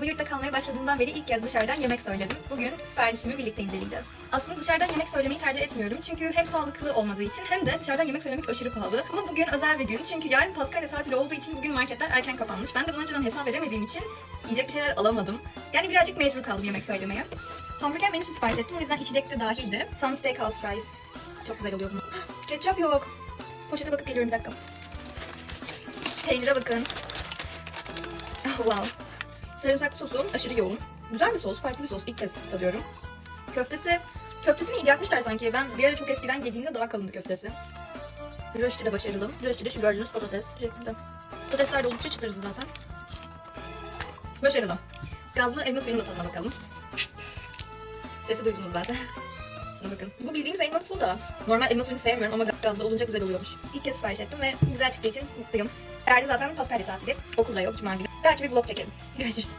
Bu yurtta kalmaya başladığımdan beri ilk kez dışarıdan yemek söyledim. Bugün siparişimi birlikte inceleyeceğiz. Aslında dışarıdan yemek söylemeyi tercih etmiyorum. Çünkü hem sağlıklı olmadığı için hem de dışarıdan yemek söylemek aşırı pahalı. Ama bugün özel bir gün. Çünkü yarın Paskalya tatili olduğu için bugün marketler erken kapanmış. Ben de bunu önceden hesap edemediğim için yiyecek bir şeyler alamadım. Yani birazcık mecbur kaldım yemek söylemeye. Hamburger menüsü sipariş ettim. O yüzden içecek de dahildi. Tam steakhouse fries. Çok güzel oluyor bu. Ketçap yok. Poşete bakıp geliyorum bir dakika. Peynire bakın. Wow. Sarımsaklı sosu aşırı yoğun. Güzel bir sos, farklı bir sos. İlk kez tadıyorum. Köftesi, köftesini iyice yapmışlar sanki. Ben bir ara çok eskiden yediğimde daha kalındı köftesi. Rösti de başarılı. Rösti de şu gördüğünüz patates şeklinde. Patatesler de oldukça çıtırdı zaten. Başarılı. Gazlı elma suyunun da tadına bakalım. Sesi duydunuz zaten. Şuna bakın. Bu bildiğimiz elma soda. Normal elma suyunu sevmiyorum ama gazlı olunca güzel oluyormuş. İlk kez sipariş ettim ve güzel çıktığı için mutluyum. Eğer zaten Paskalya tatili. Okulda yok, cuma günü. Belki bir vlog çekelim. Görüşürüz.